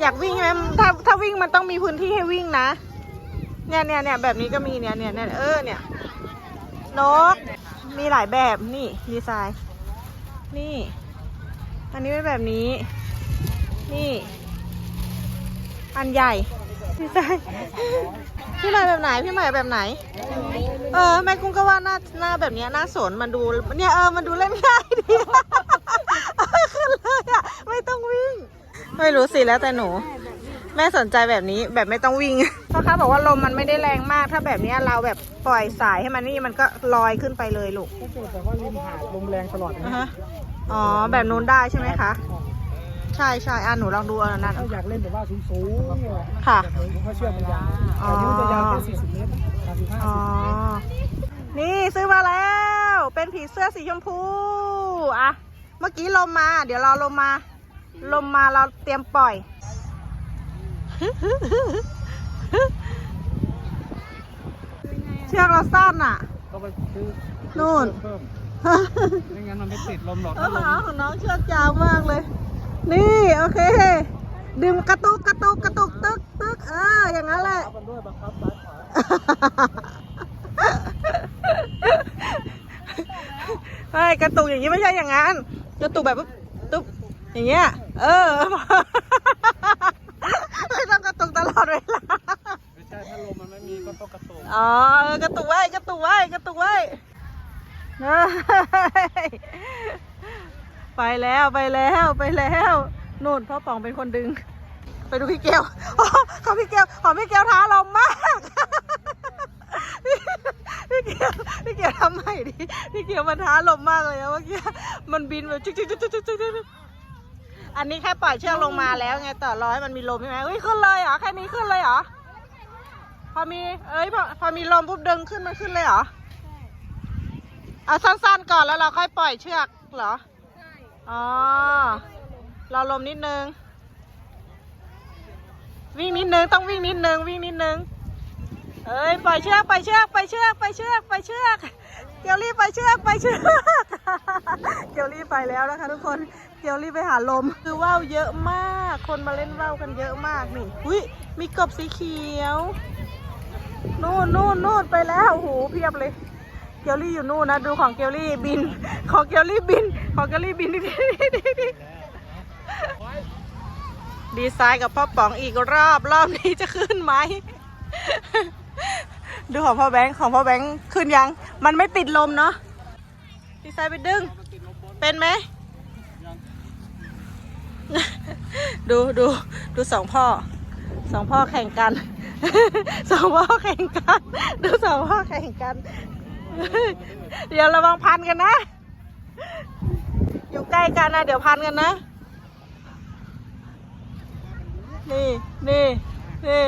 อยากวิ่งไหมถ้าถ้าวิ่งมันต้องมีพื้นที่ให้วิ่งนะ เนี่ยเนี่ยเนี่ยแบบนี้ก็มีเนี่ยเนี่ยเนี่ยเออเนี่ยนก มีหลายแบบนี่ดีไซน์ นี่ อันนี้เป็นแบบนี้ นี่ อันใหญ่ดีไซน์พี่ใหม่แบบไหนพี่ใหม่แบบไหน เออแม่กุ้งก็ว่าหน้าหน้าแบบนี้หน้าสนมันดูเนี่ยเออมันดูเล่นง่ายดี ขึ้นเลยอะ ไม่ต้องวิ่ง ไม่รู้สิแล้วแต่หนู แม่สนใจแบบนี้แบบไม่ต้องวิ่งพ่อค้าบอกว่าลมมันไม่ได้แรงมากถ้าแบบเนี้ยเราแบบปล่อยสายให้มันนี่มันก็ลอยขึ้นไปเลยลูกถ้าเกิดแบบว่าริมหาดลมแรงตลอดอ่านะฮะอ๋อแบบนู้นได้ใช่ไหมคะ ใช่ใช่อะหนูลองดูอันนั้นถ้าอยากเล่นแบบว่าสูงๆเนี่ยค่ะเพราะเชือกมันยาวอ๋อแต่นี่มันจะยาวแค่40เมตร35อ๋อนี่ซื้อมาแล้ว เป็นผีเสื้อสีชมพูอะเมื่อกี้ลมมา เดี๋ยวรอลมมา ลมมาเราเตรียมปล่อย เชือกเราสั้นอะ ก็ไปซื้อนู่น เพิ่มไม่งั้นมันไม่ติดลมหรอกเอถ้าอลมหาของน้องเชือกยาวมากเลย นี่โอเค ดึงกระตุกกระตุกกระตุกตึกตึกเอออย่างนั้นแหละบังคับมันด้วยบังคับซ้ายขวาไม่กระตุกอย่างนี้ไม่ใช่อย่างนั้น กระตุกแบบปุ๊บตุ๊บ อย่างเงี้ย เออไม่ต้องกระตุกตลอดเวลา ไม่ใช่ถ้าลมมันไม่มีก็ต้องกระตุก อ๋อเออกระตุกไว้กระตุกไว้กระตุกไว้เฮ้ยไปแล้วไปแล้วไปแล้วนู่นพ่อป๋องเป็นคนดึง ไปดูพี่เกลอ๋อของพี่เกลของพี่เกลท้าลมมากพี่เกลพี่เกลทำใหม่ดิ พี่เกลมันท้าลมมากเลยนะเมื่อกี้ มันบินแบบจุ๊กจุ๊กจุ๊กจุ๊กจุ๊กจุ๊ก อันนี้แค่ปล่อยเชือกลงมาแล้วไงต่อร้อยมันมีลมใช่ไหมเฮ้ยขึ้นเลยเหรอแค่นี้ขึ้นเลยเหรอพอมีเอ้ยพอพอมีลมปุ๊บดึงขึ้นมันขึ้นเลยเหรอเอาสั้นๆก่อนแล้วเราค่อยปล่อยเชือกเหรอใช่อ๋อรอลมนิดนึง วิ่งนิดนึงต้องวิ่งนิดนึงวิ่งนิดนึงเอ้ยปล่อยเชือกปล่อยเชือกปล่อยเชือกปล่อยเชือกปล่อยเชือกเกียวรีบปล่อยเชือกปล่อยเชือกเกียวรีบไปแล้วนะคะทุกคน เกียวรีบไปหาลม คือว่าวเยอะมาก คนมาเล่นว่าวกันเยอะมากนี่อุ้ยมีกบสีเขียวนู่นนู่นนู่นไปแล้วโอ้โหเพียบเลย เกลลี่อยู่นู่นนะดูของเกลลี่บิน ของเกลลี่บิน ของเกลลี่บินดิดีไซน์กับพ่อป๋องอีกรอบรอบนี้จะขึ้นไหมดูของพ่อแบงค์ของพ่อแบงค์ขึ้นยัง มันไม่ติดลมเนาะดีไซน์ไปดึง เป็นไหม ดูดูดูสองพ่อสองพ่อแข่งกัน สองพ่อแข่งกัน ดูสองพ่อแข่งกัน เดี๋ยวระวังพันกันนะ อยู่ใกล้กันนะเดี๋ยวพันกันนะ นี่นี่นี่